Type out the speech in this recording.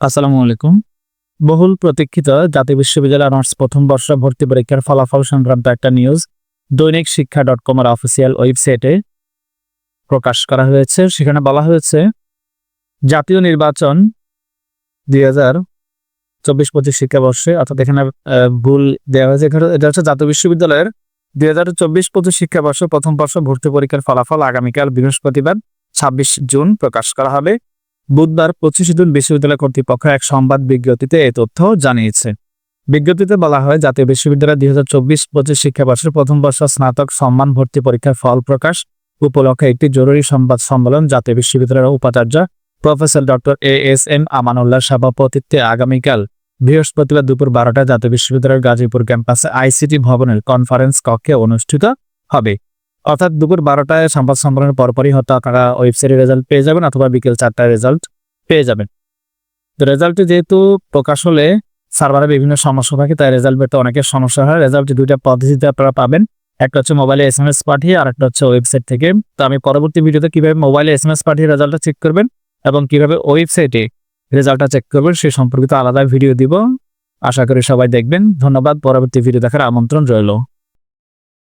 আসসালামু আলাইকুম। বহুল প্রতীক্ষিত জাতীয় বিশ্ববিদ্যালয় অনার্স প্রথম বর্ষ ভর্তি পরীক্ষার ফলাফল সংক্রান্ত একটা নিউজ দৈনিক শিক্ষা ডট কমের অফিসিয়াল ওয়েবসাইটে প্রকাশ করা হয়েছে। সেখানে বলা হয়েছে, জাতীয় নির্বাচন দুই হাজার চব্বিশ পঁচিশ শিক্ষাবর্ষে, অর্থাৎ এখানে ভুল দেওয়া হয়েছে। এটা হচ্ছে জাতীয় বিশ্ববিদ্যালয়ের দুই হাজার চব্বিশ পঁচিশ শিক্ষাবর্ষ প্রথম বর্ষ ভর্তি পরীক্ষার ফলাফল আগামীকাল বৃহস্পতিবার ছাব্বিশ জুন প্রকাশ করা হবে। বুধবার পঁচিশে জুন বিশ্ববিদ্যালয় কর্তৃপক্ষ এক সংবাদ বিজ্ঞপ্তিতে এই তথ্য জানিয়েছে। বিজ্ঞপ্তিতে বলা হয়, জাতীয় বিশ্ববিদ্যালয় দুই হাজার চব্বিশ পঁচিশ শিক্ষাবর্ষের প্রথম বর্ষ স্নাতক সম্মান ভর্তি পরীক্ষার ফল প্রকাশ উপলক্ষে একটি জরুরি সংবাদ সম্মেলন জাতীয় বিশ্ববিদ্যালয়ের উপাচার্য professor doctor A S M Amanullah সভাপতিত্বে আগামীকাল বৃহস্পতিবার দুপুর বারোটায় জাতীয় বিশ্ববিদ্যালয়ের গাজীপুর ক্যাম্পাসে আইসিটি ভবনের কনফারেন্স কক্ষে অনুষ্ঠিত হবে। অর্থাৎ দুপুর বারোটায় সংবাদ সম্মেলনের পরপরই হয়তো আপনারা ওয়েবসাইটে রেজাল্ট পেয়ে যাবেন অথবা বিকেল চারটায় রেজাল্ট পেয়ে যাবেন। তো রেজাল্টে যেহেতু প্রকাশ হলে সার্ভারে বিভিন্ন সমস্যা থাকে, তাই রেজাল্ট পেতে অনেকের সমস্যা হয়। রেজাল্টে দুইটা পদ্ধতিতে আপনারা পাবেন। একটা হচ্ছে মোবাইলে এস এম এস পাঠিয়ে আর একটা হচ্ছে ওয়েবসাইট থেকে। তো আমি পরবর্তী ভিডিওতে কীভাবে মোবাইলে এস এম এস পাঠিয়ে রেজাল্টটা চেক করবেন এবং কীভাবে ওয়েবসাইটে রেজাল্টটা চেক করবেন সে সম্পর্কিত আলাদা ভিডিও দিব। আশা করি সবাই দেখবেন। ধন্যবাদ। পরবর্তী ভিডিও দেখার আমন্ত্রণ রইল।